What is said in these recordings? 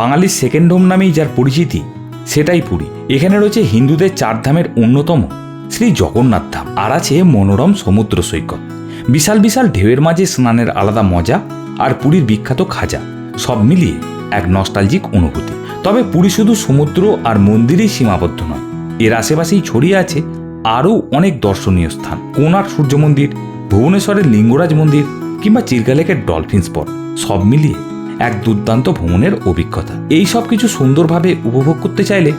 বাঙালির second home নামেই যার পরিচিতি, সেটাই পুরী। এখানে রয়েছে হিন্দুদের চার ধামের অন্যতম শ্রী জগন্নাথ ধাম। আর আছে মনোরম সমুদ্র সৈকত। বিশাল বিশাল ঢেউয়ের মাঝে স্নানের আলাদা মজা আর পুরীর বিখ্যাত খাজা। সব মিলিয়ে এক নস্টালজিক অনুভূতি। তবে পুরী শুধু সমুদ্র আর মন্দিরেই সীমাবদ্ধ নয়, এর আশেপাশেই ছড়িয়ে আছে আরও অনেক দর্শনীয় স্থান। কোনার সূর্য মন্দির, ভুবনেশ্বরের লিঙ্গরাজ মন্দির কিংবা চিরকালেকের ডলফিন স্পট, সব মিলিয়ে এক দুর্দান্ত ভ্রমণের অভিজ্ঞতা। এই সব কিছু সুন্দরভাবে উপভোগ করতে চাইলে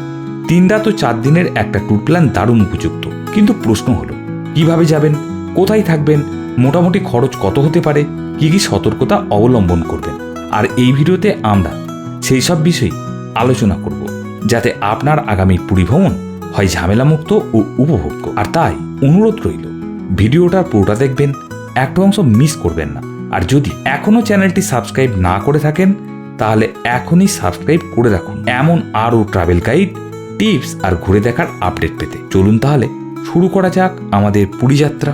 তিন রাত ও চার দিনের একটা ট্যুর প্ল্যান দারুণ উপযুক্ত। কিন্তু প্রশ্ন হলো, কীভাবে যাবেন? কোথায় থাকবেন? মোটামুটি খরচ কত হতে পারে? কি কি সতর্কতা অবলম্বন করবেন? আর এই ভিডিওতে আমরা সেই সব বিষয়ে আলোচনা করব, যাতে আপনার আগামী পুরী ভ্রমণ হয় ঝামেলামুক্ত ও উপভোগ্য। আর তাই অনুরোধ রইল, ভিডিওটার পুরোটা দেখবেন, একটা অংশ মিস করবেন না। আর যদি এখনও চ্যানেলটি সাবস্ক্রাইব না করে থাকেন, তাহলে এখনই সাবস্ক্রাইব করে রাখুন। এমন আরও ট্রাভেল গাইড, টিপস আর ঘুরে দেখার আপডেট পেতে। চলুন তাহলে শুরু করা যাক আমাদের পুরী যাত্রা।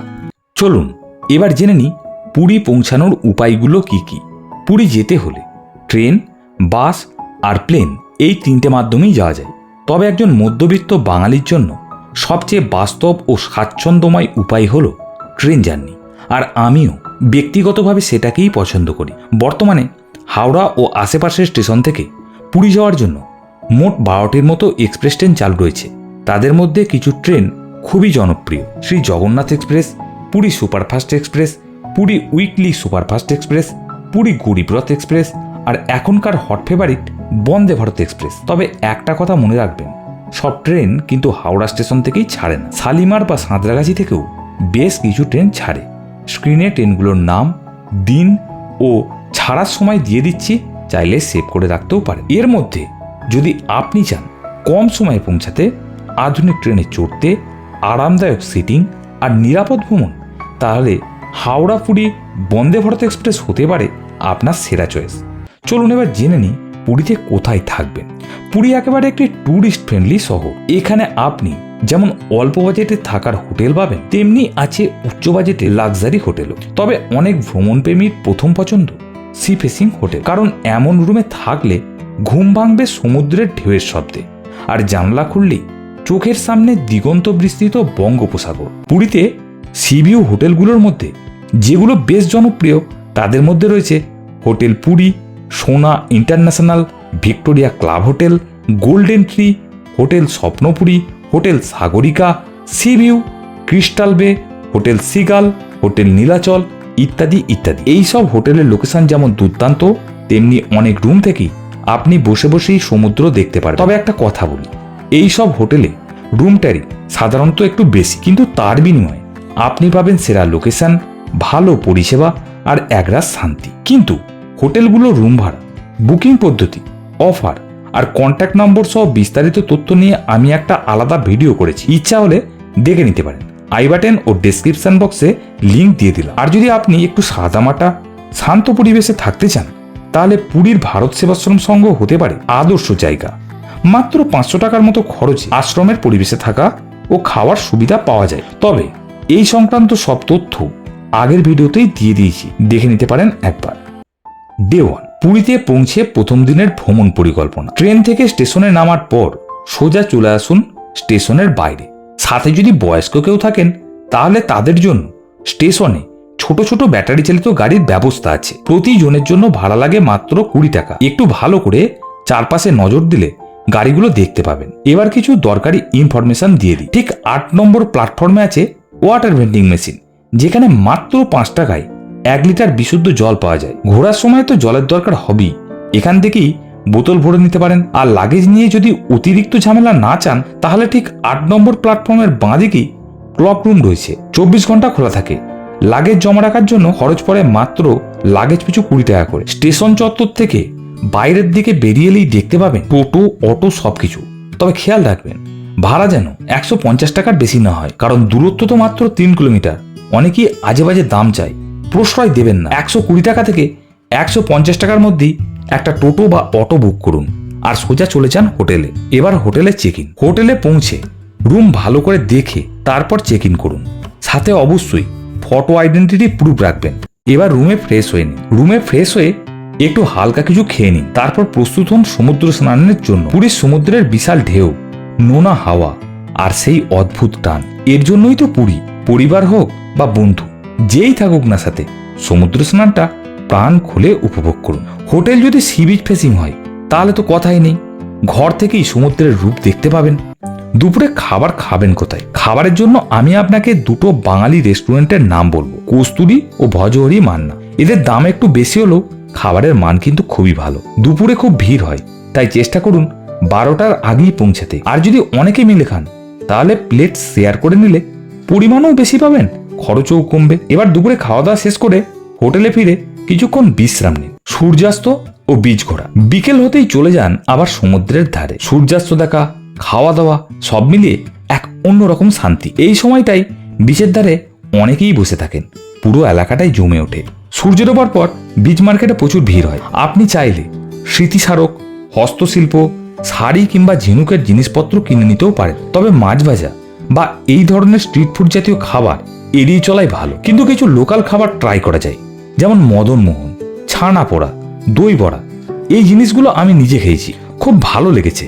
চলুন, এবার জেনে নিই পুরী পৌঁছানোর উপায়গুলো কি কি। পুরী যেতে হলে ট্রেন, বাস আর প্লেন এই তিনটে মাধ্যমেই যাওয়া যায়। তবে একজন মধ্যবিত্ত বাঙালির জন্য সবচেয়ে বাস্তব ও স্বাচ্ছন্দ্যময় উপায় হলো ট্রেন জার্নি। আর আমিও ব্যক্তিগতভাবে সেটাকেই পছন্দ করি। বর্তমানে হাওড়া ও আশেপাশের স্টেশন থেকে পুরী যাওয়ার জন্য মোট বারোটির মতো এক্সপ্রেস ট্রেন চালু রয়েছে। তাদের মধ্যে কিছু ট্রেন খুবই জনপ্রিয়। Shri Jagannath express, Puri superfast express, Puri weekly superfast express, Puri Garib Rath express আর এখনকার hot favourite Vande Bharat express. তবে একটা কথা মনে রাখবেন, সব ট্রেন কিন্তু হাওড়া স্টেশন থেকেই ছাড়ে না। শালিমার বা সাঁতরাগাছি থেকেও বেশ কিছু ট্রেন ছাড়ে। স্ক্রিনে ট্রেনগুলোর নাম, দিন ও ছাড়ার সময় দিয়ে দিচ্ছি, চাইলে সেভ করে রাখতেও পারে। এর মধ্যে যদি আপনি চান কম সময়ে পৌঁছাতে, আধুনিক ট্রেনে চড়তে, আরামদায়ক সিটিং আর নিরাপদ ভ্রমণ, তাহলে হাওড়া পুরী বন্দে ভারত এক্সপ্রেস হতে পারে আপনার সেরা চয়েস চলুন এবার জেনে নিই পুরীতে কোথায় থাকবেন। পুরী একেবারে একটি ট্যুরিস্ট ফ্রেন্ডলি শহর। এখানে আপনি যেমন অল্প বাজেটে থাকার হোটেল পাবেন, তেমনি আছে উচ্চ বাজেটে লাক্সারি হোটেলও। তবে অনেক ভ্রমণপ্রেমীর প্রথম পছন্দ সি ফেসিং হোটেল, কারণ এমন রুমে থাকলে ঘুম ভাঙবে সমুদ্রের ঢেউয়ের শব্দে। আর জানলা খুললেই চোখের সামনে দিগন্ত বিস্তৃত বঙ্গোপসাগর। পুরীতে সিবিউ হোটেলগুলোর মধ্যে যেগুলো বেশ জনপ্রিয়, তাদের মধ্যে রয়েছে hotel Puri, Sona international, Victoria club hotel, golden tree, hotel Swapnapuri hotel Sagarika seaview crystal bay hotel seagull hotel Nilachal ইত্যাদি ইত্যাদি। এই সব হোটেলের লোকেশন যেমন দুর্দান্ত, তেমনি অনেক রুম থেকেই আপনি বসে বসেই সমুদ্র দেখতে পারেন তবে একটা কথা বলি এই সব হোটেলে রুম ট্যারিফ সাধারণত একটু বেশি, কিন্তু তার বিনিময়ে আপনি পাবেন সেরা লোকেশন ভালো পরিষেবা আর একরাশ শান্তি। কিন্তু হোটেলগুলো রুম ভাড়া বুকিং পদ্ধতি অফার আর কন্ট্যাক্ট নম্বর সহ বিস্তারিত তথ্য নিয়ে আমি একটা আলাদা ভিডিও করেছি। ইচ্ছা হলে দেখে নিতে পারেন। আই বাটেন ও ডেসক্রিপশন বক্সে লিংক দিয়ে দিলাম। আর যদি আপনি একটু সাদামাটা, শান্ত পরিবেশে থাকতে চান, তাহলে পুরীর ভারত সেবাশ্রম সংঘ হতে পারে আদর্শ জায়গা। মাত্র পাঁচশো টাকার মতো খরচে আশ্রমের পরিবেশে থাকা ও খাওয়ার সুবিধা পাওয়া যায়। তবে এই সংক্রান্ত সব তথ্য আগের ভিডিওতেই দিয়ে দিয়েছি। দেখে নিতে পারেন একবার। ডে ওয়ান পুরীতে পৌঁছে প্রথম দিনের ভ্রমণ পরিকল্পনা। ট্রেন থেকে স্টেশনে নামার পর সোজা চলে আসুন স্টেশনের বাইরে। সাথে যদি বয়স্ক কেউ থাকেন, তাহলে তাদের জন্য স্টেশনে ছোট ছোট ব্যাটারি চালিত গাড়ির ব্যবস্থা আছে। প্রতি জনের জন্য ভাড়া লাগে মাত্র কুড়ি টাকা। একটু ভালো করে চারপাশে নজর দিলে গাড়িগুলো দেখতে পাবেন। এবার কিছু দরকারি ইনফরমেশন দিয়ে দিই। ঠিক আট নম্বর প্ল্যাটফর্মে আছে ওয়াটার ভেন্ডিং মেশিন, যেখানে মাত্র পাঁচ টাকায় এক লিটার বিশুদ্ধ জল পাওয়া যায়। ঘোরার সময় তো জলের দরকার হবেই। এখান থেকেই বোতল ভরে নিতে পারেন। আর লাগেজ নিয়ে যদি অতিরিক্ত ঝামেলা না চান, তাহলে ঠিক আট নম্বর প্ল্যাটফর্মের বাঁ দিকেই ক্লক রুম রয়েছে। চব্বিশ ঘণ্টা খোলা থাকে। লাগেজ জমা রাখার জন্য খরচ পড়ে মাত্র লাগেজ পিছু কুড়ি টাকা করে। স্টেশন চত্বর থেকে বাইরের দিকে বেরিয়ে এলেই দেখতে পাবেন টোটো, অটো সবকিছু। তবে খেয়াল রাখবেন, ভাড়া যেন একশো পঞ্চাশ টাকার বেশি না হয়। কারণ দূরত্ব তো মাত্র তিন কিলোমিটার। অনেকেই আজে বাজে দাম চায়। প্রশ্রয় দেবেন না। একশো কুড়ি টাকা থেকে একশো পঞ্চাশ টাকার মধ্যেই একটা টোটো বা অটো বুক করুন আর সোজা চলে যান হোটেলে। এবার হোটেলে চেক ইন হোটেলে পৌঁছে রুম ভালো করে দেখে তারপর চেক ইন করুন। সাথে অবশ্যই ফটো আইডেন্টিটি প্রুফ রাখবেন। এবার রুমে ফ্রেশ হয়ে নিন। রুমে ফ্রেশ হয়ে একটু হালকা কিছু খেয়ে নিন। তারপর প্রস্তুত হন সমুদ্র স্নানের জন্য। পুরীর সমুদ্রের বিশাল ঢেউ, নোনা হাওয়া আর সেই অদ্ভুত টান। এর জন্যই তো পুরী। পরিবার হোক বা বন্ধু। যেই থাকুক না সাথে, সমুদ্র স্নানটা প্রাণ খুলে উপভোগ করুন। হোটেল যদি সি বিচ ফেসিং হয়, তাহলে তো কথাই নেই। ঘর থেকেই সমুদ্রের রূপ দেখতে পাবেন। দুপুরে খাবার খাবেন কোথায়? খাবারের জন্য আমি আপনাকে দুটো বাঙালি রেস্টুরেন্টের নাম বলব। কস্তুরি ও ভজহরি মান্না। এদের দাম একটু বেশি হলেও খাবারের মান কিন্তু খুবই ভালো। দুপুরে খুব ভিড় হয়, তাই চেষ্টা করুন বারোটার আগেই পৌঁছাতে। আর যদি অনেকে মিলে খান, তাহলে প্লেট শেয়ার করে নিলে পরিমাণও বেশি পাবেন। খরচও কমবে। এবার দুপুরে খাওয়া দাওয়া শেষ করে হোটেলে ফিরে কিছুক্ষণ বিশ্রাম নিন। সূর্যাস্ত ও বীজ ঘোরা। বিকেল হতেই চলে যান আবার সমুদ্রের ধারে। সূর্যাস্ত দেখা খাওয়া দাওয়া সব মিলিয়ে এক অন্যরকম শান্তি। এই সময়টাই বিচের ধারে অনেকেই বসে থাকেন। পুরো এলাকাটাই জমে ওঠে। সূর্য ডোবার পর বীজ মার্কেটে প্রচুর ভিড় হয়। আপনি চাইলে স্মৃতিস্মারক, হস্তশিল্প, শাড়ি কিংবা ঝিনুকের জিনিসপত্র কিনে নিতেও পারেন। তবে মাছ ভাজা বা এই ধরনের স্ট্রিট ফুড জাতীয় খাবার এড়িয়ে চলাই ভালো। কিন্তু কিছু লোকাল খাবার ট্রাই করা যায়, যেমন মদনমোহন ছানা পোড়া দই বড়া এই জিনিসগুলো আমি নিজে খেয়েছি, খুব ভালো লেগেছে।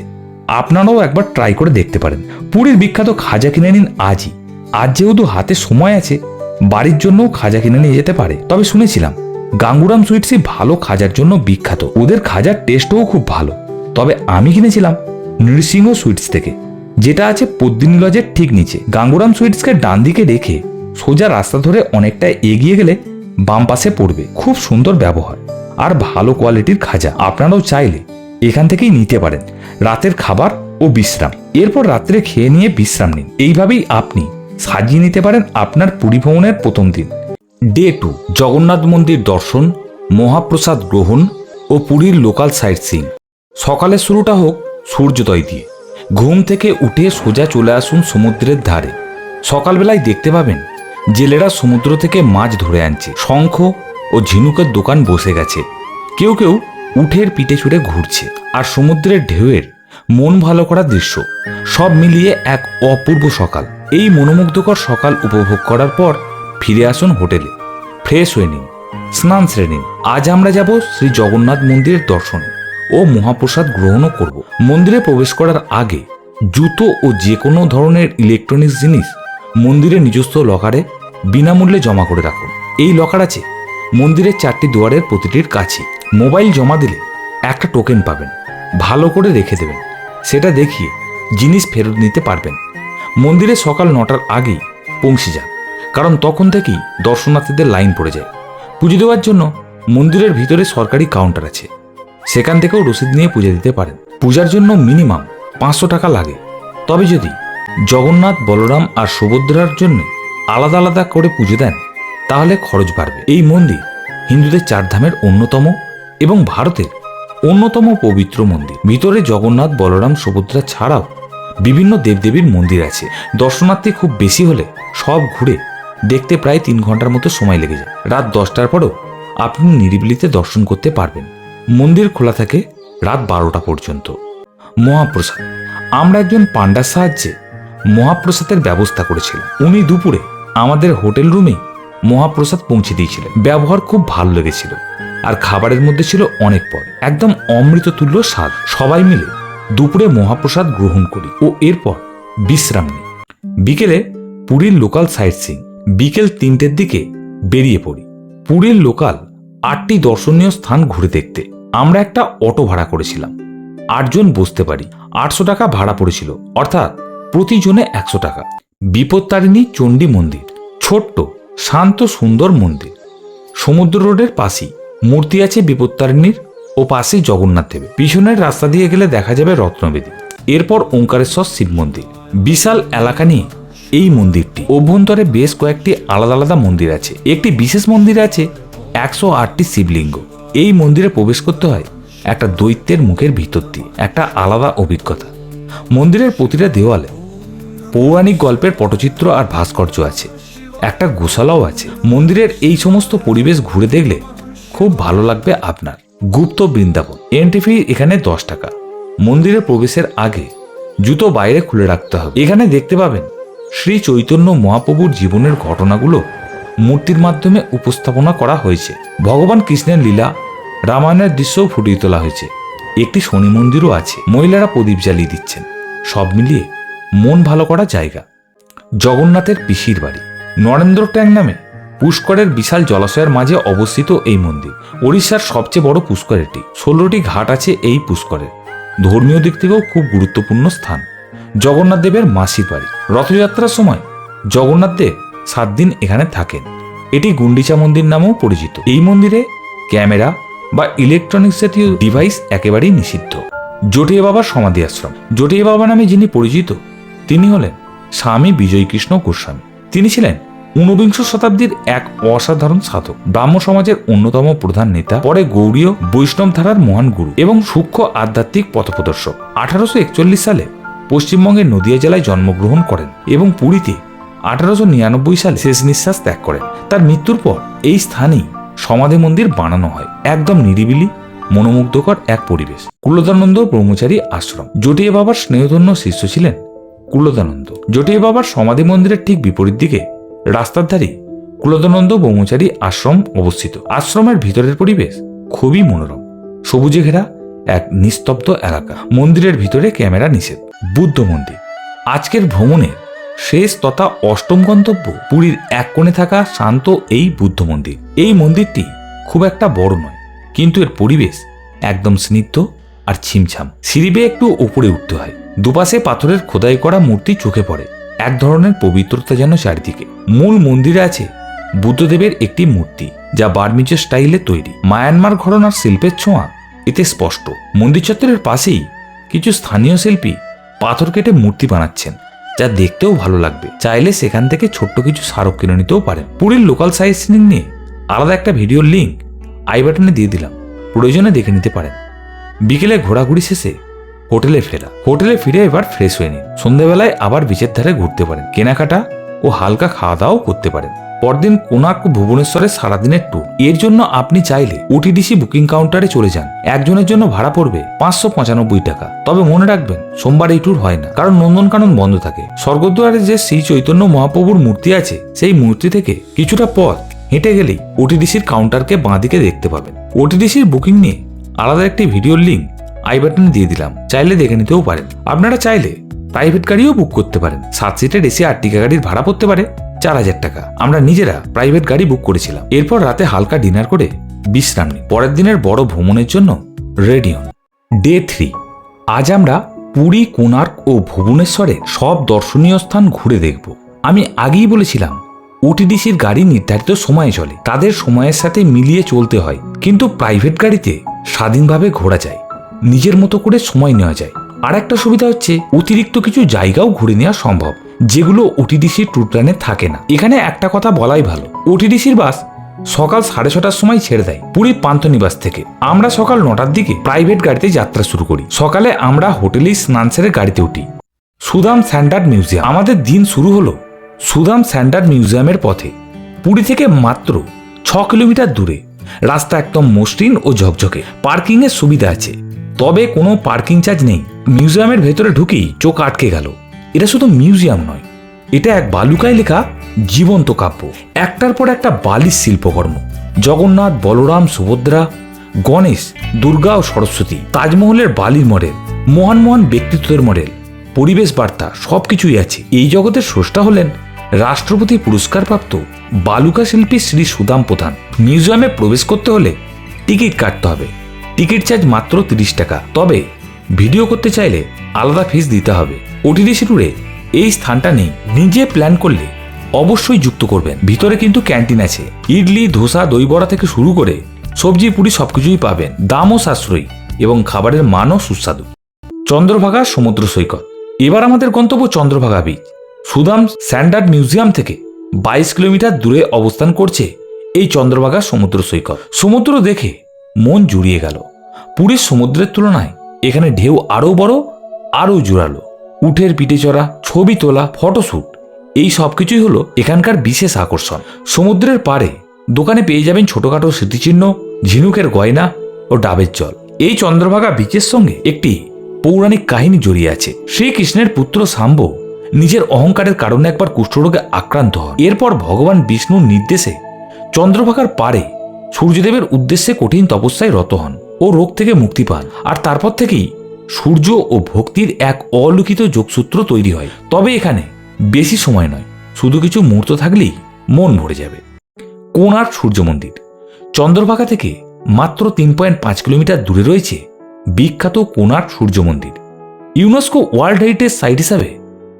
আপনারাও একবার ট্রাই করে দেখতে পারেন। পুরীর বিখ্যাত খাজা কিনে নিন আজই। আজ যেহেতু হাতে সময় আছে, বাড়ির জন্যও খাজা কিনে নিয়ে যেতে পারে। তবে শুনেছিলাম, গাঙ্গুরাম সুইটসই ভালো খাজার জন্য বিখ্যাত। ওদের খাজার টেস্টও খুব ভালো। তবে আমি কিনেছিলাম নৃসিংহ সুইটস থেকে। যেটা আছে পদ্মিনী লজের ঠিক নিচে। গাঙ্গুরাম সুইটসকে ডান দিকে রেখে সোজা রাস্তা ধরে অনেকটা এগিয়ে গেলে বাম পাশে পড়বে। খুব সুন্দর ব্যবহার। আর ভালো কোয়ালিটির খাজা। আপনারাও চাইলে এখান থেকেই নিতে পারেন। রাতের খাবার ও বিশ্রাম। এরপর রাত্রে খেয়ে নিয়ে বিশ্রাম নিন। এইভাবেই আপনি সাজিয়ে নিতে পারেন আপনার পুরী ভ্রমণের প্রথম দিন। Day to. জগন্নাথ মন্দির দর্শন, মহাপ্রসাদ গ্রহণ ও পুরীর লোকাল সাইট সিং সকালের শুরুটা হোক সূর্যোদয় দিয়ে। ঘুম থেকে উঠে সোজা চলে আসুন সমুদ্রের ধারে। সকালবেলায় দেখতে পাবেন, জেলেরা সমুদ্র থেকে মাছ ধরে আনছে। শঙ্খ ও ঝিনুকের দোকান বসে গেছে। কেউ কেউ উঠের পিঠে চড়ে ঘুরছে। আর সমুদ্রের ঢেউয়ের মন ভালো করা দৃশ্য। সব মিলিয়ে এক অপূর্ব সকাল। এই মনোমুগ্ধকর সকাল উপভোগ করার পর ফিরে আসুন হোটেলে। ফ্রেশ হয়ে নিন, স্নান সেরে নিন। আজ আমরা যাব শ্রী জগন্নাথ মন্দিরের দর্শনে। ও মহাপ্রসাদ গ্রহণও করব। মন্দিরে প্রবেশ করার আগে জুতো ও যে কোনো ধরনের ইলেকট্রনিক্স জিনিস মন্দিরের নিজস্ব লকারে বিনামূল্যে জমা করে রাখুন এই লকার আছে মন্দিরের চারটি দুয়ারের প্রতিটির কাছে। মোবাইল জমা দিলে একটা টোকেন পাবেন। ভালো করে রেখে দেবেন। সেটা দেখিয়ে জিনিস ফেরত নিতে পারবেন। মন্দিরে সকাল নটার আগেই পৌঁছে যান। কারণ তখন থেকেই দর্শনার্থীদের লাইন পড়ে যায়। পুজো দেওয়ার জন্য মন্দিরের ভিতরে সরকারি কাউন্টার আছে। সেখান থেকেও রসিদ নিয়ে পুজো দিতে পারেন। পূজার জন্য মিনিমাম পাঁচশো টাকা লাগে। তবে যদি জগন্নাথ, বলরাম আর সুভদ্রার জন্য আলাদা আলাদা করে পুজো দেন, তাহলে খরচ বাড়বে। এই মন্দির হিন্দুদের চারধামের অন্যতম এবং ভারতের অন্যতম পবিত্র মন্দির। ভিতরে জগন্নাথ, বলরাম, সুভদ্রা ছাড়াও বিভিন্ন দেবদেবীর মন্দির আছে। দর্শনার্থী খুব বেশি হলে সব ঘুরে দেখতে প্রায় তিন ঘণ্টার মতো সময় লেগে যায়। রাত দশটার পরও আপনি নিরিবিলিতে দর্শন করতে পারবেন। মন্দির খোলা থাকে রাত বারোটা পর্যন্ত। মহাপ্রসাদ। আমরা একজন পান্ডার সাহায্যে মহাপ্রসাদের ব্যবস্থা করেছিলাম। উনি দুপুরে আমাদের হোটেল রুমে মহাপ্রসাদ পৌঁছে দিয়েছিলেন। ব্যবহার খুব ভালো লেগেছিল আর খাবারের মধ্যে ছিল অনেক পদ। একদম অমৃত তুল্য স্বাদ। সবাই মিলে দুপুরে মহাপ্রসাদ গ্রহণ করি ও এরপর বিশ্রাম নিই। বিকেলে পুরীর লোকাল সাইট সিং বিকেল তিনটের দিকে বেরিয়ে পড়ি। পুরীর লোকাল আটটি দর্শনীয় স্থান ঘুরে দেখতে। আমরা একটা অটো ভাড়া করেছিলাম। আটজন বসতে পারি, আটশো টাকা ভাড়া পড়েছিল, অর্থাৎ প্রতিজনে একশো টাকা। বিপত্তারিণী চণ্ডী মন্দির, ছোট্ট, শান্ত, সুন্দর মন্দির। সমুদ্র রোডের পাশেই, মূর্তি আছে বিপত্তারিণীর, ও পাশেই জগন্নাথ দেবে পিছনের রাস্তা দিয়ে গেলে দেখা যাবে রত্নবেদী। এরপর ওঙ্কারেশ্বর শিব মন্দির। বিশাল এলাকা নিয়ে এই মন্দিরটি। অভ্যন্তরে বেশ কয়েকটি আলাদা আলাদা মন্দির আছে। একটি বিশেষ মন্দির আছে, একশো আটটি শিবলিঙ্গ। এই মন্দিরে প্রবেশ করতে হয় একটা দৈত্যের মুখের ভিতর দিয়ে একটা আলাদা অভিজ্ঞতা। মন্দিরের প্রতিটা দেওয়ালে পৌরাণিক গল্পের পটচিত্র আর ভাস্কর্য আছে, একটা গোশালাও আছে। মন্দিরের এই সমস্ত পরিবেশ ঘুরে দেখলে খুব ভালো লাগবে আপনার। গুপ্ত বৃন্দাবন এন্ট্রি ফি এখানে দশ টাকা। মন্দিরে প্রবেশের আগে জুতো বাইরে খুলে রাখতে হবে। এখানে দেখতে পাবেন শ্রী চৈতন্য মহাপ্রভুর জীবনের ঘটনাগুলো মূর্তির মাধ্যমে উপস্থাপনা করা হয়েছে। ভগবান কৃষ্ণের লীলা রামায়ণের দৃশ্যও ফুটিয়ে তোলা হয়েছে। একটি শনি মন্দিরও আছে। মহিলারা প্রদীপ জ্বালিয়ে দিচ্ছেন। সব মিলিয়ে মন ভালো করা জায়গা। জগন্নাথের পিসির বাড়ি। নরেন্দ্র ট্যাং নামে পুষ্করের বিশাল জলাশয়ের মাঝে অবস্থিত এই মন্দির। ওড়িশার সবচেয়ে বড় পুষ্কর এটি ষোলোটি ঘাট আছে এই পুষ্করের। ধর্মীয় দিক থেকেও খুব গুরুত্বপূর্ণ স্থান। জগন্নাথ দেবের মাসির বাড়ি। রথযাত্রার সময় জগন্নাথ দেব সাত দিন এখানে থাকেন। এটি গুন্ডিচা মন্দির নামেও পরিচিত। এই মন্দিরে ক্যামেরা বা ইলেকট্রনিক্স জাতীয় ডিভাইস একেবারেই নিষিদ্ধ। জটিয়া বাবার সমাধি আশ্রম। জটিয়া বাবা নামে যিনি পরিচিত, তিনি হলেন স্বামী বিজয়কৃষ্ণ গোস্বামী। তিনি ছিলেন ঊনবিংশ শতাব্দীর এক অসাধারণ সাধক। ব্রাহ্ম সমাজের অন্যতম প্রধান নেতা, পরে গৌড়ীয় বৈষ্ণব ধারার মহান গুরু এবং সূক্ষ্ম আধ্যাত্মিক পথপ্রদর্শক। আঠারোশো একচল্লিশ সালে পশ্চিমবঙ্গের নদিয়া জেলায় জন্মগ্রহণ করেন এবং পুরীতে আঠারোশো নিরানব্বই সালে শেষ নিঃশ্বাস ত্যাগ করেন। তার মৃত্যুর পর এই স্থানেই সমাধি মন্দির বানানো হয়। একদম নিরিবিলি, মনোমুগ্ধকর এক পরিবেশ। কুলদানন্দ ব্রহ্মচারী আশ্রম। জটিয়া বাবার স্নেহধন্য শিষ্য ছিলেন কুলদানন্দ। জটিয়া বাবার সমাধি মন্দিরের ঠিক বিপরীত দিকে রাস্তার ধারে কুলদানন্দ ব্রহ্মচারী আশ্রম অবস্থিত। আশ্রমের ভিতরের পরিবেশ খুবই মনোরম। সবুজে ঘেরা এক নিস্তব্ধ এলাকা। মন্দিরের ভিতরে ক্যামেরা নিষেধ। বুদ্ধ মন্দির। আজকের ভ্রমণের শেষ তথা অষ্টম গন্তব্য, পুরীর এক কোণে থাকা শান্ত এই বুদ্ধ মন্দির। এই মন্দিরটি খুব একটা বড় নয়, কিন্তু এর পরিবেশ একদম স্নিগ্ধ আর ছিমছাম। সিঁড়ি বেয়ে একটু উপরে উঠতে হয়। দুপাশে পাথরের খোদাই করা মূর্তি চোখে পড়ে। এক ধরনের পবিত্রতা যেন চারিদিকে। মূল মন্দিরে আছে বুদ্ধদেবের একটি মূর্তি, যা বার্মিজ স্টাইলে তৈরি। মায়ানমার ঘটনার শিল্পের ছোঁয়া, এতে স্পষ্ট। মন্দির চত্বরের পাশেই কিছু স্থানীয় শিল্পী পাথর কেটে মূর্তি বানাচ্ছেন। যা দেখতেও ভালো লাগবে। চাইলে সেখান থেকে ছোট্ট কিছু স্মারক কিনে নিতেও পারেন। পুরীর লোকাল সাইজ সিনিং নিয়ে আলাদা একটা ভিডিওর লিঙ্ক আই বাটনে দিয়ে দিলাম। প্রয়োজনে দেখে নিতে পারেন। বিকেলে ঘোরাঘুরি শেষে হোটেলে ফেরা। হোটেলে ফিরে এবার ফ্রেশ হয়ে নিন। সন্ধ্যাবেলায় আবার বিচের ধারে ঘুরতে পারেন। কেনাকাটা ও হালকা খাওয়া দাওয়াও করতে পারেন। পরদিন কোনাক ও ভুবনেশ্বরের সারাদিনের ট্যুর এর জন্য আপনি চাইলে ওটিডিসি বুকিং কাউন্টারে চলে যান। একজনের জন্য ভাড়া পড়বে পাঁচশো পঁচানব্বই টাকা। তবে মনে রাখবেন, সোমবার এই ট্যুর হয় না, কারণ নন্দনকানন বন্ধ থাকে। স্বর্গদ্বারে যে শ্রী চৈতন্য মহাপ্রভুর মূর্তি আছে, সেই মূর্তি থেকে কিছুটা পথ হেঁটে গেলেই ওটিডিসির কাউন্টারকে বাঁদিকে দেখতে পাবেন। ওটিডিসির বুকিং নিয়ে আলাদা একটি ভিডিওর লিঙ্ক আই বাটনে দিয়ে দিলাম। চাইলে দেখে নিতেও পারেন। আপনারা চাইলে প্রাইভেট গাড়িও বুক করতে পারেন। সাত সিটের এসি আটটিকা গাড়ির ভাড়া পড়তে পারে। চার হাজার টাকা। আমরা নিজেরা প্রাইভেট গাড়ি বুক করেছিলাম। এরপর রাতে হালকা ডিনার করে বিশ্রাম নিই। পরের দিনের বড় ভ্রমণের জন্য রেডি হন। ডে থ্রি আজ আমরা পুরী, কোণার্ক ও ভুবনেশ্বরে সব দর্শনীয় স্থান ঘুরে দেখব। আমি আগেই বলেছিলাম ওটিডিসির গাড়ি নির্ধারিত সময়ে চলে। তাদের সময়ের সাথে মিলিয়ে চলতে হয়। কিন্তু প্রাইভেট গাড়িতে স্বাধীনভাবে ঘোরা যায়। নিজের মতো করে সময় নেওয়া যায়। আর একটা সুবিধা হচ্ছে, অতিরিক্ত কিছু জায়গাও ঘুরে নেওয়া সম্ভব। যেগুলো ওটিডিসির ট্যুর প্ল্যানে থাকে না। এখানে একটা কথা বলাই ভালো। ওটিডিসির বাস সকাল সাড়ে ছটার সময় ছেড়ে দেয় পুরী পান্থনিবাস থেকে। আমরা সকাল নটার দিকে প্রাইভেট গাড়িতে যাত্রা শুরু করি। সকালে আমরা হোটেলেই স্নান সেরে গাড়িতে উঠি। সুদাম স্যান্ডার্ড মিউজিয়াম। আমাদের দিন শুরু হলো সুদাম স্যান্ডার্ড মিউজিয়ামের পথে। পুরী থেকে মাত্র ছ কিলোমিটার দূরে। রাস্তা একদম মসৃণ ও ঝকঝকে। পার্কিংয়ের সুবিধা আছে। তবে কোনো পার্কিং চার্জ নেই। মিউজিয়ামের ভেতরে ঢুকেই চোখ আটকে গেল। এটা শুধু মিউজিয়াম নয়, এটা এক বালুকায় লেখা জীবন্ত কাব্য। একটার পর একটা বালির শিল্পকর্ম। জগন্নাথ, বলরাম, সুভদ্রা, গণেশ, দুর্গা ও সরস্বতী, তাজমহলের বালির মডেল, মহান মহান ব্যক্তিত্বের মডেল, পরিবেশ বার্তা, সবকিছুই আছে। এই জগতের স্রষ্টা হলেন রাষ্ট্রপতি পুরস্কারপ্রাপ্ত বালুকা শিল্পী শ্রী সুদাম প্রধান। মিউজিয়ামে প্রবেশ করতে হলে টিকিট কাটতে হবে। টিকিট চার্জ মাত্র তিরিশ টাকা। তবে ভিডিও করতে চাইলে আলাদা ফিস দিতে হবে। ওটিডিসি ট্যুরে এই স্থানটা নেই। নিজে প্ল্যান করলে অবশ্যই যুক্ত করবেন। ভিতরে কিন্তু ক্যান্টিন আছে। ইডলি, ধোসা, দই বড়া থেকে শুরু করে সবজি, পুরি সবকিছুই পাবেন। দামও সাশ্রয়ী এবং খাবারের মানও সুস্বাদু। চন্দ্রভাগা সমুদ্র সৈকত। এবার আমাদের গন্তব্য Chandrabhaga beach Sudam sand art museum থেকে বাইশ কিলোমিটার দূরে অবস্থান করছে এই চন্দ্রভাগা সমুদ্র সৈকত। সমুদ্র দেখে মন জুড়িয়ে গেল। পুরীর সমুদ্রের তুলনায় এখানে ঢেউ আরও বড়, আরও জোরালো। উঠের পিঠে চড়া, ছবি তোলা ফটোশ্যুট এই সব কিছুই হলো এখানকার বিশেষ আকর্ষণ। সমুদ্রের পাড়ে দোকানে পেয়ে যাবেন ছোটখাটো স্মৃতিচিহ্ন, ঝিনুকের গয়না ও ডাবের জল। এই চন্দ্রভাগা বিচের সঙ্গে একটি পৌরাণিক কাহিনী জড়িয়ে আছে। শ্রীকৃষ্ণের পুত্র সাম্ব নিজের অহংকারের কারণে একবার কুষ্ঠরোগে আক্রান্ত হন। এরপর ভগবান বিষ্ণুর নির্দেশে চন্দ্রভাগার পারে সূর্যদেবের উদ্দেশ্যে কঠিন তপস্যায় রত হন ও রোগ থেকে মুক্তি পান। আর তারপর থেকেই সূর্য ও ভক্তির এক অলিখিত যোগসূত্র তৈরি হয়। তবে এখানে বেশি সময় নয়, শুধু কিছু মুহূর্ত থাকলেই মন ভরে যাবে। কোণার্ক সূর্য মন্দির। চন্দ্রভাগা থেকে মাত্র তিন পয়েন্ট পাঁচ কিলোমিটার দূরে রয়েছে বিখ্যাত কোণার্ক সূর্য মন্দির। ইউনেস্কো ওয়ার্ল্ড হেরিটেজ সাইট হিসাবে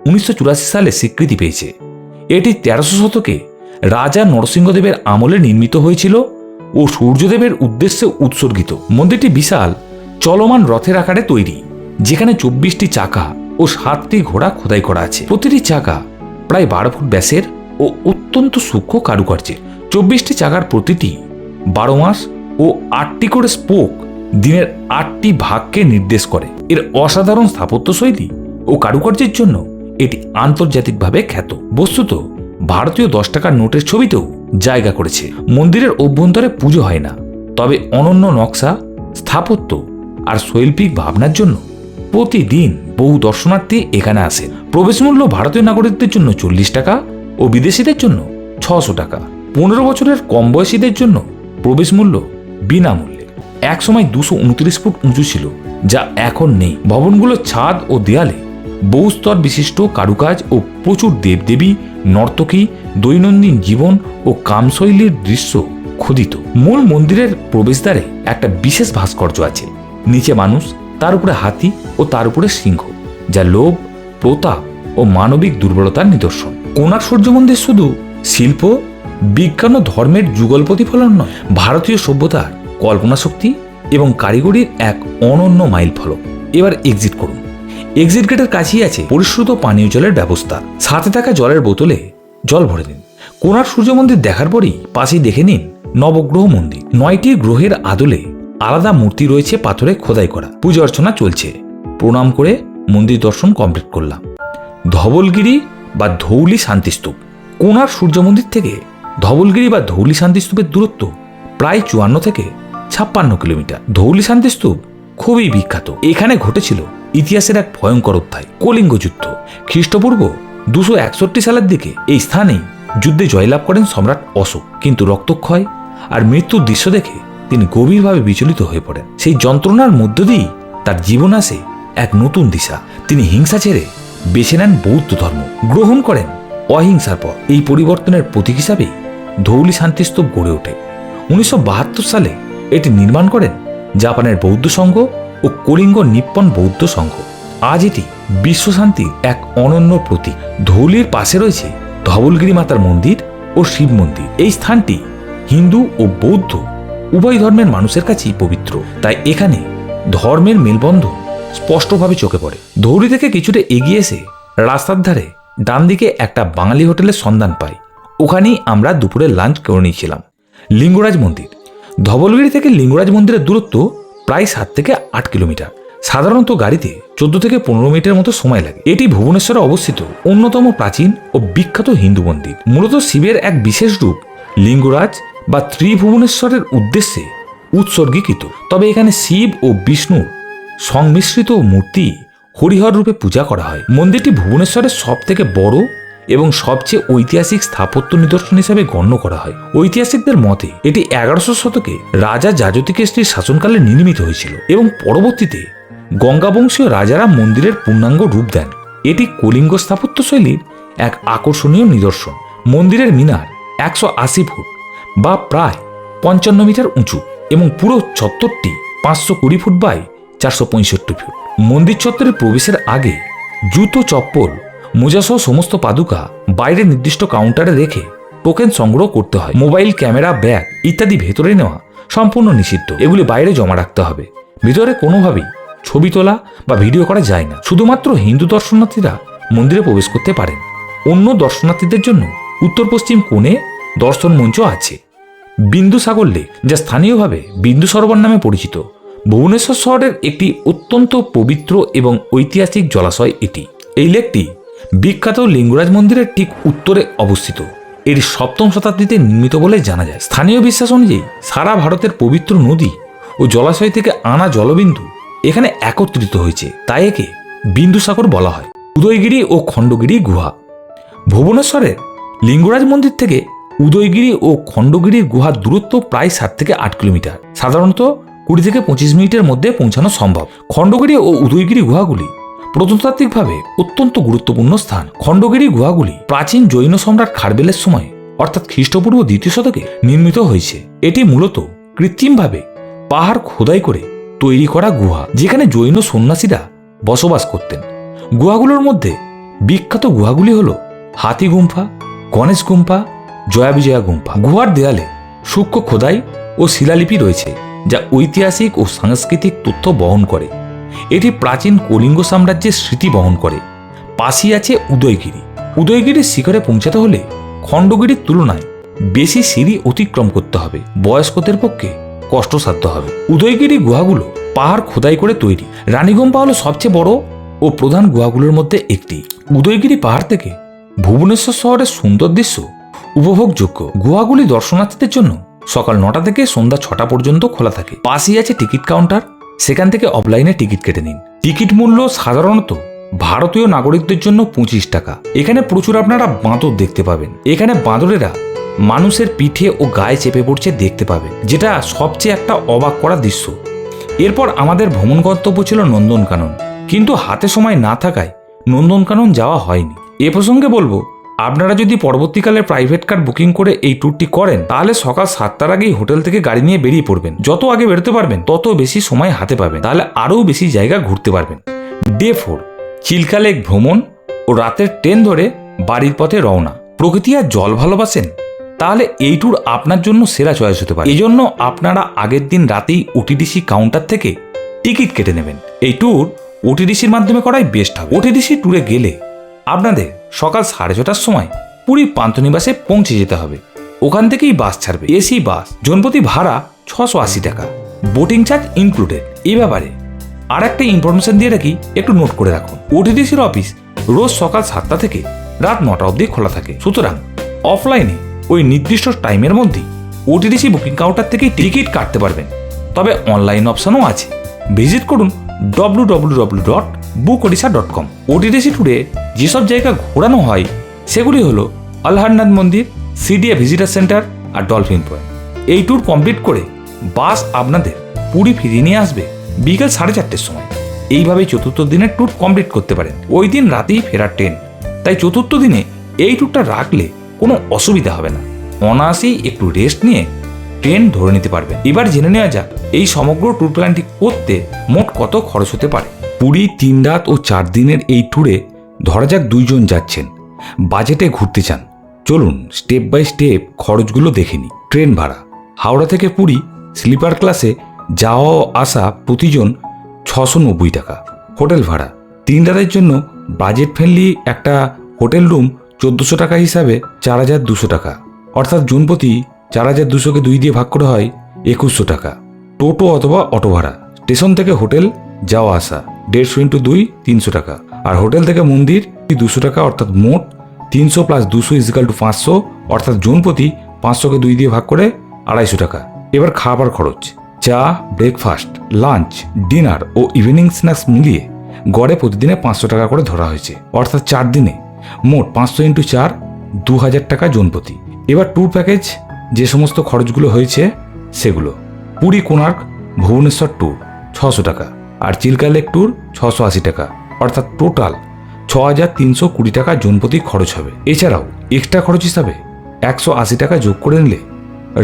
উনিশশো চুরাশি সালে স্বীকৃতি পেয়েছে। এটি তেরোশো শতকে রাজা নরসিংহদেবের আমলে নির্মিত হয়েছিল ও সূর্যদেবের উদ্দেশ্যে উৎসর্গিত। মন্দিরটি বিশাল চলমান রথের আকারে তৈরি, যেখানে চব্বিশটি চাকা ও সাতটি ঘোড়া খোদাই করা আছে। প্রতিটি চাকা প্রায় বারো ফুট ব্যাসের ও অত্যন্ত সূক্ষ্ম কারুকার্যের। চব্বিশটি চাকার প্রতিটি বারো মাস ও আটটি করে স্পোক দিনের আটটি ভাগকে নির্দেশ করে। এর অসাধারণ স্থাপত্যশৈলী ও কারুকার্যের জন্য এটি আন্তর্জাতিকভাবে খ্যাত। বস্তুত, ভারতীয় দশ টাকার নোটের ছবিতেও জায়গা করেছে। মন্দিরের অভ্যন্তরে পুজো হয় না, তবে অনন্য নকশা, স্থাপত্য আর শৈল্পিক ভাবনার জন্য প্রতিদিন বহু দর্শনার্থী এখানে আসেন প্রবেশ মূল্য ভারতীয় নাগরিকদের জন্য চল্লিশ টাকা ও বিদেশিদের জন্য ছশো টাকা। পনেরো বছরের কম বয়সীদের জন্য প্রবেশ মূল্য বিনামূল্যে। এক সময় দুশো উনত্রিশ ফুট উঁচু ছিল, যা এখন নেই। ভবনগুলোর ছাদ ও দেয়ালে বহুস্তর বিশিষ্ট কারুকাজ ও প্রচুর দেবদেবী, নর্তকী, দৈনন্দিন জীবন ও কামশৈলীর দৃশ্য খোদিত। মূল মন্দিরের প্রবেশদ্বারে একটা বিশেষ ভাস্কর্য আছে। নিচে মানুষ, তার উপরে হাতি ও তার উপরে সিংহ, যা লোভ, প্রতাপ ও মানবিক দুর্বলতার নিদর্শন। কোণার্ক সূর্য মন্দির শুধু শিল্প, বিজ্ঞান ও ধর্মের যুগল প্রতিফলন নয়, ভারতীয় সভ্যতার কল্পনা শক্তি এবং কারিগরির এক অনন্য মাইল ফলক। এবার এক্সিট করুন। এক্সিট গেটের কাছেই আছে পরিশ্রুত পানীয় জলের ব্যবস্থা। সাথে থাকা জলের বোতলে জল ভরে দিন কোণার সূর্য মন্দির দেখার পরেই পাশেই দেখে নিন নবগ্রহ মন্দির। নয়টি গ্রহের আদলে আলাদা মূর্তি রয়েছে পাথরে খোদাই করা। পূজা অর্চনা চলছে। প্রণাম করে মন্দির দর্শন কমপ্লিট করলাম। ধবলগিরি বা ধৌলি শান্তিস্তূপ। কোণার সূর্য মন্দির থেকে ধবলগিরি বা ধৌলি শান্তিস্তূপের দূরত্ব প্রায় চুয়ান্ন থেকে ছাপ্পান্ন কিলোমিটার। ধৌলি শান্তিস্তূপ খুবই বিখ্যাত। এখানে ঘটেছিল ইতিহাসের এক ভয়ঙ্কর অধ্যায়, কলিঙ্গ যুদ্ধ। খ্রিস্টপূর্ব দুশো একষট্টি সালের দিকে এই স্থানেই যুদ্ধে জয়লাভ করেন সম্রাট অশোক। কিন্তু রক্তক্ষয় আর মৃত্যুর দৃশ্য দেখে তিনি গভীরভাবে বিচলিত হয়ে পড়েন। সেই যন্ত্রণার মধ্য দিয়েই তার জীবন আসে এক নতুন দিশা। তিনি হিংসা ছেড়ে বেছে নেন বৌদ্ধ ধর্ম, গ্রহণ করেন অহিংসার পর এই পরিবর্তনের প্রতীক হিসাবেই ধৌলি শান্তিস্তূপ গড়ে ওঠে। উনিশশো বাহাত্তর সালে এটি নির্মাণ করেন জাপানের বৌদ্ধ সংঘ ও কলিঙ্গ নিপ্পন বৌদ্ধ সংঘ। আজ এটি বিশ্বশান্তির এক অনন্য প্রতীক। ধৌলির পাশে রয়েছে ধবলগিরি মাতার মন্দির ও শিব মন্দির। এই স্থানটি হিন্দু ও বৌদ্ধ উভয় ধর্মের মানুষের কাছেই পবিত্র। তাই এখানে ধর্মের মেলবন্ধন স্পষ্টভাবে চোখে পড়ে। ধৌলি থেকে কিছুটা এগিয়ে এসে রাস্তার ধারে ডান দিকে একটা বাঙালি হোটেলের সন্ধান পাই। ওখানেই আমরা দুপুরে লাঞ্চ করে নিয়েছিলাম। লিঙ্গরাজ মন্দির। ধবলগিরি থেকে লিঙ্গরাজ মন্দিরের দূরত্ব প্রায় সাত থেকে আট কিলোমিটার। সাধারণত গাড়িতে চোদ্দ থেকে পনেরো মিনিটের মতো সময় লাগে। এটি ভুবনেশ্বরে অবস্থিত অন্যতম প্রাচীন ও বিখ্যাত হিন্দু মন্দির। মূলত শিবের এক বিশেষ রূপ লিঙ্গরাজ বা ত্রিভুবনেশ্বরের উদ্দেশ্যে উৎসর্গীকৃত। তবে এখানে শিব ও বিষ্ণুর সংমিশ্রিত মূর্তি হরিহর রূপে পূজা করা হয়। মন্দিরটি ভুবনেশ্বরের সব থেকে বড় এবং সবচেয়ে ঐতিহাসিক স্থাপত্য নিদর্শন হিসেবে গণ্য করা হয়। ঐতিহাসিকদের মতে, এটি এগারোশো শতকে রাজা জাজতিকেশটির শাসনকালে নির্মিত হয়েছিল এবং পরবর্তীতে গঙ্গাবংশীয় রাজারা মন্দিরের পূর্ণাঙ্গ রূপ দেন। এটি কলিঙ্গ স্থাপত্যশৈলীর এক আকর্ষণীয় নিদর্শন। মন্দিরের মিনার একশো আশি ফুট। বা প্রায় পঞ্চান্ন মিটার উঁচু এবং পুরো চত্বরটি পাঁচশো কুড়ি ফুট বাই চারশো পঁয়ষট্টি ফুট। মন্দির চত্বরে প্রবেশের আগে জুতো, চপ্পল মোজাসহ সমস্ত পাদুকা বাইরে নির্দিষ্ট কাউন্টারে রেখে টোকেন সংগ্রহ করতে হয়। মোবাইল, ক্যামেরা, ব্যাগ ইত্যাদি ভেতরে নেওয়া সম্পূর্ণ নিষিদ্ধ। এগুলি বাইরে জমা রাখতে হবে। ভিতরে কোনোভাবেই ছবি তোলা বা ভিডিও করা যায় না। শুধুমাত্র হিন্দু দর্শনার্থীরা মন্দিরে প্রবেশ করতে পারেন। অন্য দর্শনার্থীদের জন্য উত্তর পশ্চিম কোণে দর্শন মঞ্চ আছে। বিন্দুসাগর লেক, যা স্থানীয়ভাবে বিন্দু সরোবর নামে পরিচিত। ভুবনেশ্বর শহরের একটি অত্যন্ত পবিত্র এবং ঐতিহাসিক জলাশয় এটি। এই লেকটি বিখ্যাত লিঙ্গরাজ মন্দিরের ঠিক উত্তরে অবস্থিত। এটি সপ্তম শতাব্দীতে নির্মিত বলে জানা যায়। স্থানীয় বিশ্বাস অনুযায়ী সারা ভারতের পবিত্র নদী ও জলাশয় থেকে আনা জলবিন্দু এখানে একত্রিত হয়েছে। তাই একে বিন্দুসাগর বলা হয়। উদয়গিরি ও খণ্ডগিরি গুহা। ভুবনেশ্বরের লিঙ্গরাজ মন্দির থেকে উদয়গিরি ও খণ্ডগিরির গুহার দূরত্ব প্রায় সাত থেকে আট কিলোমিটার। সাধারণত কুড়ি থেকে পঁচিশ মিনিটের মধ্যে পৌঁছানো সম্ভব। খণ্ডগিরি ও উদয়গিরি গুহাগুলি প্রত্নতাত্ত্বিকভাবে অত্যন্ত গুরুত্বপূর্ণ স্থান। খণ্ডগিরি গুহাগুলি প্রাচীন জৈন সম্রাট খারবেলের সময়, অর্থাৎ খ্রিস্টপূর্ব দ্বিতীয় শতকে, নির্মিত হয়েছে। এটি মূলত কৃত্রিমভাবে পাহাড় খোদাই করে তৈরি করা গুহা, যেখানে জৈন সন্ন্যাসীরা বসবাস করতেন। গুহাগুলোর মধ্যে বিখ্যাত গুহাগুলি হল হাতি গুম্ফা, গণেশ গুম্ফা জয়া বিজয়া গুম্ফা। গুহার দেয়ালে সূক্ষ্ম খোদাই ও শিলালিপি রয়েছে, যা ঐতিহাসিক ও সাংস্কৃতিক তথ্য বহন করে। এটি প্রাচীন কলিঙ্গ সাম্রাজ্যের স্মৃতি বহন করে। পাশেই আছে উদয়গিরি। উদয়গিরির শিখরে পৌঁছাতে হলে খণ্ডগিরির তুলনায় বেশি সিঁড়ি অতিক্রম করতে হবে। বয়স্কদের পক্ষে কষ্টসাধ্য হবে। উদয়গিরি গুহাগুলো পাহাড় খোদাই করে তৈরি। রানীগম্পা হলো সবচেয়ে বড় ও প্রধান গুহাগুলোর মধ্যে একটি। উদয়গিরি পাহাড় থেকে ভুবনেশ্বর শহরের সুন্দর দৃশ্য উপভোগযোগ্য। গুহাগুলি দর্শনার্থীদের জন্য সকাল নটা থেকে সন্ধ্যা ছটা পর্যন্ত খোলা থাকে। পাশেই আছে টিকিট কাউন্টার। সেখান থেকে অফলাইনে টিকিট কেটে নিন। টিকিট মূল্য সাধারণত ভারতীয় নাগরিকদের জন্য পঁচিশ টাকা। এখানে প্রচুর আপনারা বাঁদর দেখতে পাবেন। এখানে বাঁদরেরা মানুষের পিঠে ও গায়ে চেপে পড়ছে দেখতে পাবেন, যেটা সবচেয়ে একটা অবাক করা দৃশ্য। এরপর আমাদের ভ্রমণ গন্তব্য ছিল নন্দনকানন। কিন্তু হাতে সময় না থাকায় নন্দনকানন যাওয়া হয়নি। এ প্রসঙ্গে বলব আপনারা যদি পরবর্তীকালে প্রাইভেট কার বুকিং করে এই ট্যুরটি করেন, তাহলে সকাল সাতটার আগেই হোটেল থেকে গাড়ি নিয়ে বেরিয়ে পড়বেন। যত আগে বেরোতে পারবেন, তত বেশি সময় হাতে পাবেন। তাহলে আরও বেশি জায়গা ঘুরতে পারবেন। ডে ফোর চিল্কা লেক ভ্রমণ ও রাতের ট্রেন ধরে বাড়ির পথে রওনা। প্রকৃতি আর জল ভালোবাসেন? তাহলে এই ট্যুর আপনার জন্য সেরা চয়েস হতে পারে। এই জন্য আপনারা আগের দিন রাতেই ওটিডিসি কাউন্টার থেকে টিকিট কেটে নেবেন। এই ট্যুর ওটিডিসির মাধ্যমে করাই বেস্ট হবে। ওটিডিসি ট্যুরে গেলে আপনাদের সকাল সাড়ে ছটার সময় পুরীর পান্তনিবাসে পৌঁছে যেতে হবে। ওখান থেকেই বাস ছাড়বে। এসি, বাস, জনপ্রতি ভাড়া ছশো আশি টাকা। বোটিং চার্জ ইনক্লুডেড এই ব্যাপারে আর একটা ইনফরমেশন দিয়ে রাখি, একটু নোট করে রাখুন। ওটিডিসির অফিস রোজ সকাল সাতটা থেকে রাত নটা অবধি খোলা থাকে। সুতরাং অফলাইনে ওই নির্দিষ্ট টাইমের মধ্যেই ওটিডিসি বুকিং কাউন্টার থেকে টিকিট কাটতে পারবেন। তবে অনলাইন অপশনও আছে। ভিজিট করুন W W W dot book Odisha dot com ODDC ট্যুরে যেসব জায়গা ঘোরানো হয়, সেগুলি হলো আল্লাহনাথ মন্দির সিডিএ ভিজিটার সেন্টার আর ডলফিন পয়েন্ট এই ট্যুর কমপ্লিট করে বাস আপনাদের পুরী ফিরিয়ে নিয়ে আসবে বিকেল সাড়ে চারটের সময়। এইভাবে চতুর্থ দিনের ট্যুর কমপ্লিট করতে পারেন। ওই দিন রাতেই ফেরার ট্রেন তাই চতুর্থ দিনে এই ট্যুরটা রাখলে কোনো অসুবিধা হবে না। অনায়াসেই একটু রেস্ট নিয়ে ট্রেন ধরে নিতে পারবে এবার জেনে নেওয়া যাক এই সমগ্র ট্যুর প্ল্যানটি করতে মোট কত খরচ হতে পারে। পুরী তিন রাত ও চার দিনের এই ট্যুরে ধরা যাক দুইজন যাচ্ছেন। বাজেটে ঘুরতে চান। চলুন স্টেপ বাই স্টেপ খরচগুলো দেখে নিই। ট্রেন ভাড়া। হাওড়া থেকে পুরী, স্লিপার ক্লাসে যাওয়া ও আসা প্রতিজন ছশো নব্বই টাকা। হোটেল ভাড়া। তিন রাতের জন্য বাজেট ফ্রেন্ডলি একটা হোটেল রুম চোদ্দোশো টাকা হিসাবে চার হাজার দুশো টাকা। অর্থাৎ জনপ্রতি চার হাজার দুশোকে দুই দিয়ে ভাগ করে হয় একুশশো টাকা। টোটো অথবা অটো ভাড়া। স্টেশন থেকে হোটেল, যাওয়া আসা। দেড়শো ইন্টু দুই, তিনশো টাকা। আর হোটেল থেকে মন্দির দুশো টাকা, অর্থাৎ মোট তিনশো প্লাস দুশো ইজিক্যাল টু পাঁচশো, অর্থাৎ জনপ্রতি পাঁচশোকে দুই দিয়ে ভাগ করে আড়াইশো টাকা। এবার খাবার খরচ। চা ব্রেকফাস্ট লাঞ্চ ডিনার ও ইভিনিং স্ন্যাক্স মিলিয়ে গড়ে প্রতিদিনে পাঁচশো টাকা করে ধরা হয়েছে। অর্থাৎ চার দিনে মোট পাঁচশো ইন্টু চার, দু হাজার টাকা জনপ্রতি। এবার ট্যুর প্যাকেজ যে সমস্ত খরচগুলো হয়েছে সেগুলো। পুরী কোণার্ক ভুবনেশ্বর ট্যুর ছশো টাকা। আর চিল্কা লেক ট্যুর ছশো আশি টাকা। অর্থাৎ টোটাল ছ হাজার তিনশো কুড়ি টাকা জনপ্রতি খরচ হবে। এছাড়াও এক্সট্রা খরচ হিসাবে একশো আশি টাকা যোগ করে নিলে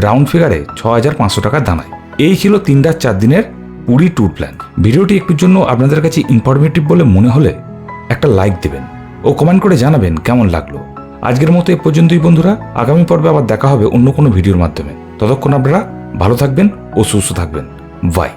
রাউন্ড ফিগারে ছ হাজার পাঁচশো টাকা দাঁড়ায় এই ছিল তিন রাত চার দিনের পুরী ট্যুর প্ল্যান। ভিডিওটি একটুর জন্য আপনাদের কাছে ইনফরমেটিভ বলে মনে হলে একটা লাইক দেবেন ও কমেন্ট করে জানাবেন কেমন লাগল। আজকের মতো এ পর্যন্তই বন্ধুরা। আগামী পর্বে আবার দেখা হবে অন্য কোনো ভিডিওর মাধ্যমে। ততক্ষণ আপনারা ভালো থাকবেন ও সুস্থ থাকবেন। বাই